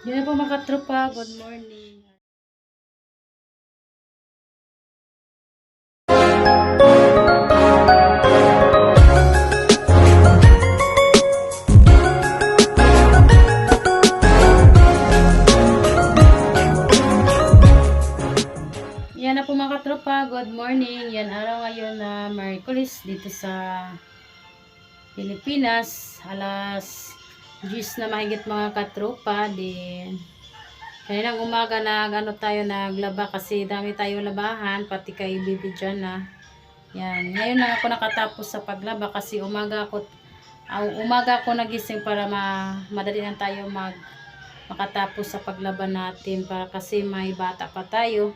Yun na po mga katropa. Good morning. Yan na po mga katropa. Good morning. Yan araw ngayon na Merkulis dito sa Pilipinas. Alas 10 na mahigit mga katropa. Din Kaninang umaga na ano tayo naglaba kasi dami tayo labahan pati kay Bibi dyan na. Yan. Ngayon na ako nakatapos sa paglaba kasi umaga ako ah, umaga ako nagising para ma, madali lang tayo mag makatapos sa paglaban natin para kasi may bata pa tayo.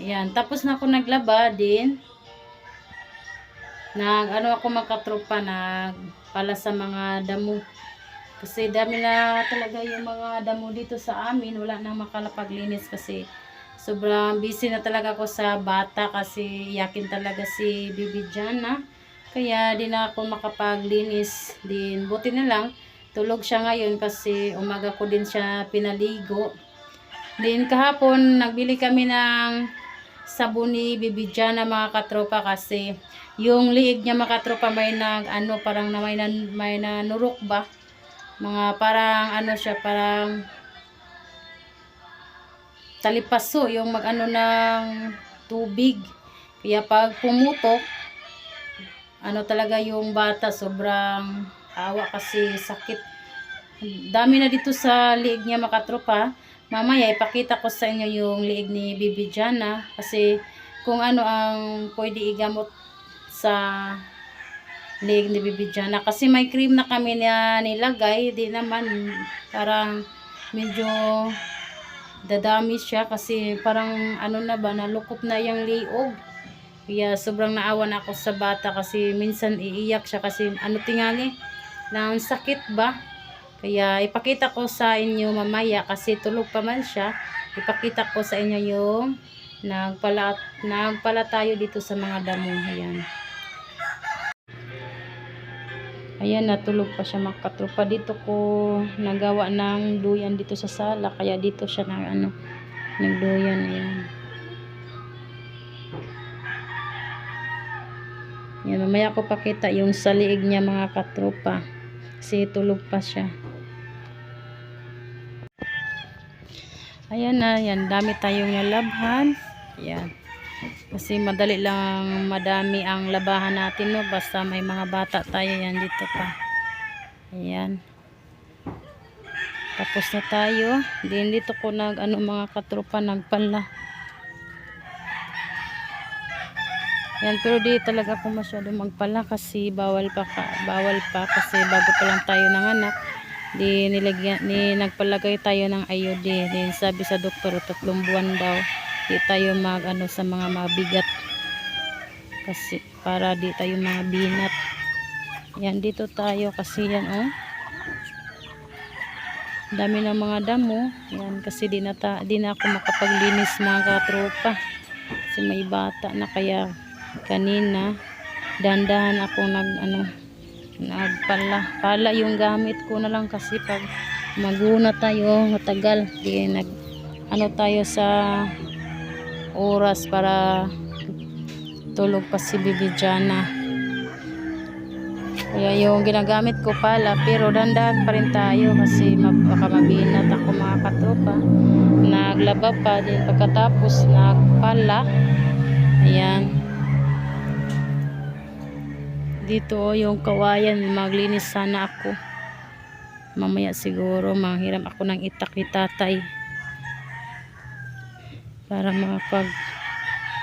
Ayan, tapos na ako naglaba din. Nag ano ako magkatropa nag pala sa mga damo. Kasi dami na talaga yung mga damo dito sa amin. Wala na makalapaglinis kasi sobrang busy na talaga ako sa bata kasi yakin talaga si Bibi Jana. Kaya di na ako makapaglinis. Din buti na lang tulog siya ngayon kasi umaga ko din siya pinaligo. Din kahapon nagbili kami ng sabon ni Bibi Jana mga katropa kasi yung liig niya mga katropa may nag ano parang na may, nan, may nanurok ba mga parang ano siya parang talipaso yung mag ano ng tubig. Kaya pag pumutok ano talaga yung bata sobrang awa kasi sakit. Dami na dito sa liig niya makatropa mamaya ipakita ko sa inyo yung liig ni Bibi Jana. Kasi kung ano ang pwede igamot sa liig ni Bibi Jana kasi may cream na kami na nilagay. Di naman parang medyo dadami siya. Kasi parang ano na ba nalukop na yung liog kaya sobrang naawa na ako sa bata. Kasi minsan iiyak siya. Kasi ano tingali ng sakit ba? Kaya ipakita ko sa inyo mamaya. Kasi tulog pa man siya. Ipakita ko sa inyo yung nagpala, nagpala tayo dito sa mga damo. Ayan Ayan, natulog pa siya makatrupa. Dito ko nagawa ng duyan dito sa sala. Kaya dito siya na ano, nagduyan. Ayan. Ayan, mamaya ko pakita yung saliig niya mga katropa. Kasi tulog pa siya. Ayan na, yan. Dami tayong nalabhan. Ayan. Kasi madali lang madami ang labahan natin no basta may mga bata tayo yan dito pa. Ayan. Tapos na tayo. Din dito ko nag ano mga katropa nagpala. Yan pero di talaga ako masyado magpala kasi bawal pa ka, bawal pa kasi bago pa lang tayo ng anak. Di nilagyan ni nagpalagay tayo ng IUD. Din sabi sa doktor tatlong buwan daw di tayo mag ano sa mga mabigat. Kasi para di tayo mga binat. Yan dito tayo kasi yan oh. Dami ng mga damo. Yan kasi di na, ta, di na ako makapaglinis mga katropa. Kasi may bata na kaya kanina dandahan ako nag ano nagpala pala yung gamit ko na lang kasi pag maguna tayo matagal di nag ano tayo sa oras para tulog pa si Bibi Jana. Kaya yung ginagamit ko pala, pero dandan pa rin tayo kasi baka mabinat ako mga katropa. Naglaba pa din pagkatapos nagpala. Ayan. Dito oh, yung kawayan, maglinis sana ako. Mamaya siguro manghiram ako ng itak ni tatay para makapag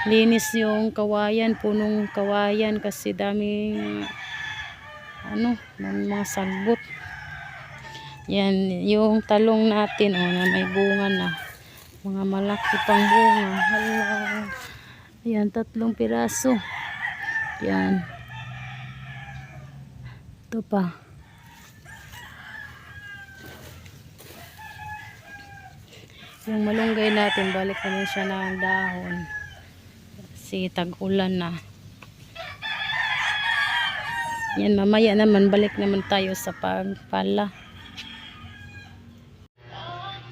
linis yung kawayan, punong kawayan kasi daming ano, mga sagbot. Yan, yung talong natin, oh, na may bunga na. Mga malaki pang bunga. Hala. Ayan, tatlong piraso. Yan. Ito pa. Yung malunggay natin, balik naman siya ng dahon. Kasi tag-ulan na. Yan, mamaya naman, balik naman tayo sa pagpala.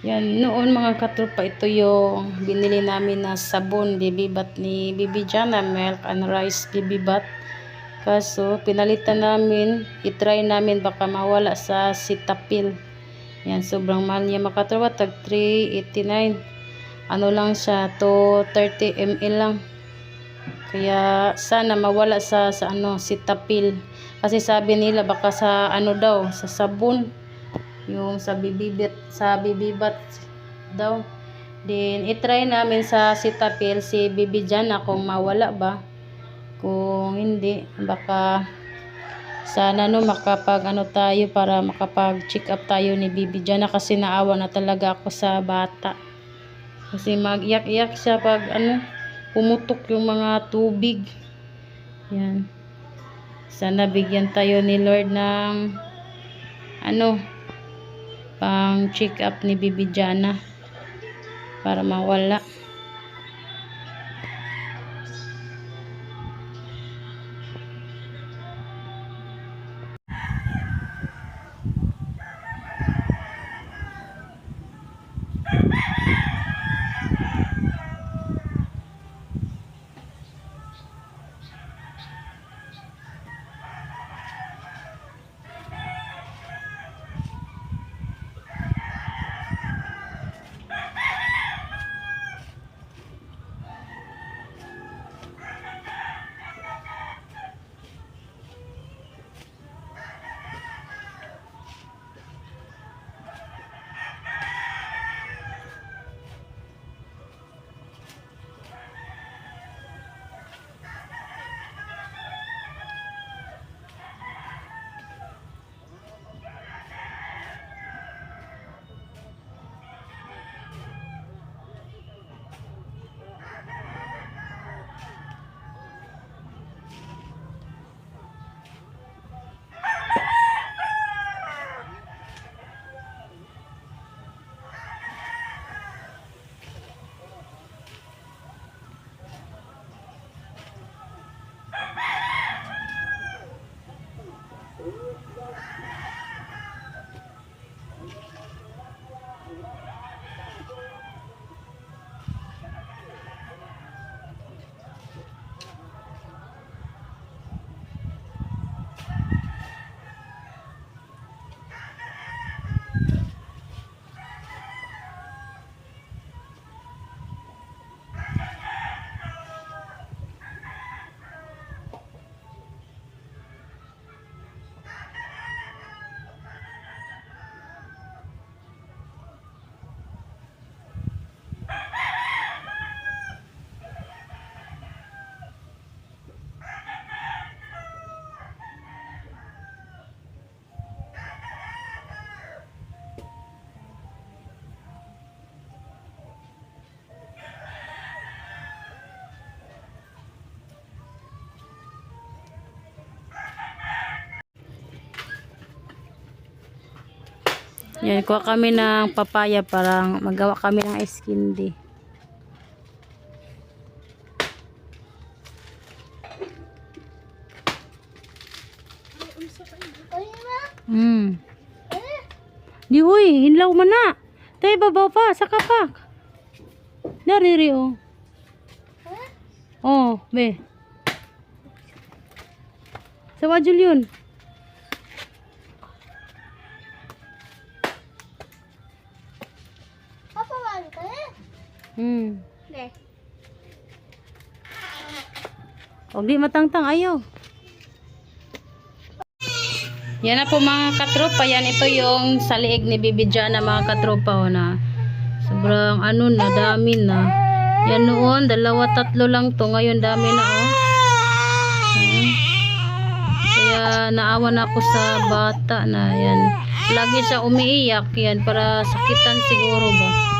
Yan, noon mga katropa, ito yung binili namin na sabon, bibibat ni Bibi Jana, milk and rice bibibat. Kaso, pinalitan namin, itry namin baka mawala sa sitapil. Yan, sobrang mahal niya mga katropa, tag 389. Ano lang siya, to 30 ml lang. Kaya sana mawala sa sa ano sitapil. Kasi sabi nila baka sa ano daw, sa sabon yung sa bibibit sa bibibat daw. Then itry namin sa sitapil si Bibi Jana kung mawala ba. Kung hindi baka sana no makapag ano tayo para makapag check up tayo ni Bibi Jana kasi naawa na talaga ako sa bata. Kasi mag-iyak-iyak siya pag ano pumutok yung mga tubig. Yan. Sana bigyan tayo ni Lord ng ano pang check up ni Bibi Jana para mawala. Yan, kuha kami ng papaya para magawa kami ng ice candy. Hmm. Di uy, hinlaw man na. Tay babaw pa sa kapak. Nariri oh. Oh, be. Sa wajul yun. Huwag di matangtang, ayaw. Yan na po mga katropa. Yan ito yung sa liig ni Bibi Jana mga katropa. O, na. Sobrang ano na, dami na. Yan noon, dalawa, tatlo lang to. Ngayon dami na oh. Hmm. Kaya naawa na ako sa bata na yan. Lagi siya umiiyak yan para sakitan siguro ba.